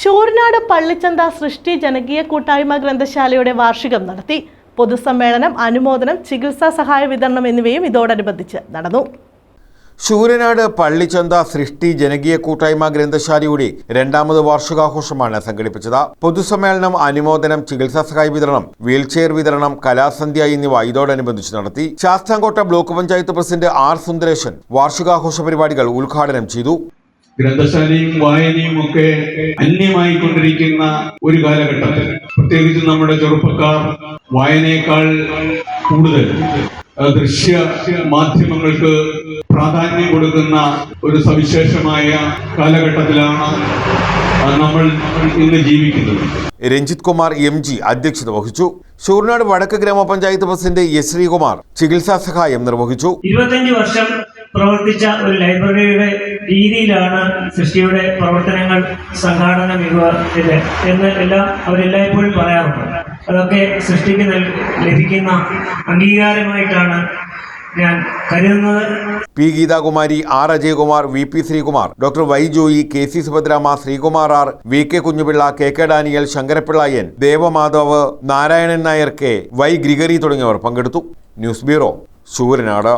ശൂരനാട് പള്ളിച്ചന്ത സൃഷ്ടി ജനകീയ കൂട്ടായ്മ ഗ്രന്ഥശാലയുടെ വാർഷികം നടത്തി. പൊതുസമ്മേളനം അനുമോദനം ചികിത്സാ സഹായ വിതരണം എന്നിവയും ഇതോടനുബന്ധിച്ച് നടന്നു. ശൂരനാട് പള്ളിച്ചന്ത സൃഷ്ടി ജനകീയ കൂട്ടായ്മ ഗ്രന്ഥശാലയുടെ രണ്ടാമത് വാർഷികാഘോഷമാണ് സംഘടിപ്പിച്ചത്. പൊതുസമ്മേളനം അനുമോദനം ചികിത്സാ സഹായ വിതരണം വീൽചെയർ വിതരണം കലാസന്ധ്യ എന്നിവ ഇതോടനുബന്ധിച്ച് നടത്തി. Sasthamkotta block panchayat president R Sundaresan വാർഷികാഘോഷ പരിപാടികൾ ഉദ്ഘാടനം ചെയ്തു. ഗ്രന്ഥശാലയും വായനയും ഒക്കെ അന്യമായി കൊണ്ടിരിക്കുന്ന ഒരു കാലഘട്ടത്തിൽ പ്രത്യേകിച്ച് നമ്മുടെ ചെറുപ്പക്കാർ വായനയേക്കാൾ കൂടുതൽ ദൃശ്യ മാധ്യമങ്ങൾക്ക് പ്രാധാന്യം കൊടുക്കുന്ന ഒരു സവിശേഷമായ കാലഘട്ടത്തിലാണ് നമ്മൾ ഇന്ന് ജീവിക്കുന്നത്. രഞ്ജിത് കുമാർ എം ജി അധ്യക്ഷത വഹിച്ചു. ഷൂർനാട് വടക്ക് ഗ്രാമപഞ്ചായത്ത് പ്രസിഡന്റ് എസ് ശ്രീകുമാർ ചികിത്സാ സഹായം നിർവഹിച്ചു. ഇരുപത്തഞ്ച് വർഷം പ്രവർത്തിച്ച ഒരു ലൈബ്രറിയുടെ രീതിയിലാണ് സൃഷ്ടിയുടെ പ്രവർത്തനങ്ങൾ സംഘാടന മികവ് എന്ന് എല്ലാം അവരെല്ലായ്പ്പോഴും പറയാറുണ്ട്. അതൊക്കെ സൃഷ്ടിക്ക് ലഭിക്കുന്ന അംഗീകാരമായിട്ടാണ് ഞാൻ കരുതുന്നത്. P Geethakumari R Ajayakumar V P Sreekumar doctor Y Joy K C Subhadramma Sreekumar R V K Kunjupilla K K Daniel Sankarapilla N Devamadhav Narayanan Nair K Y Gregory തുടങ്ങിയവർ പങ്കെടുത്തു. News bureau Sooranad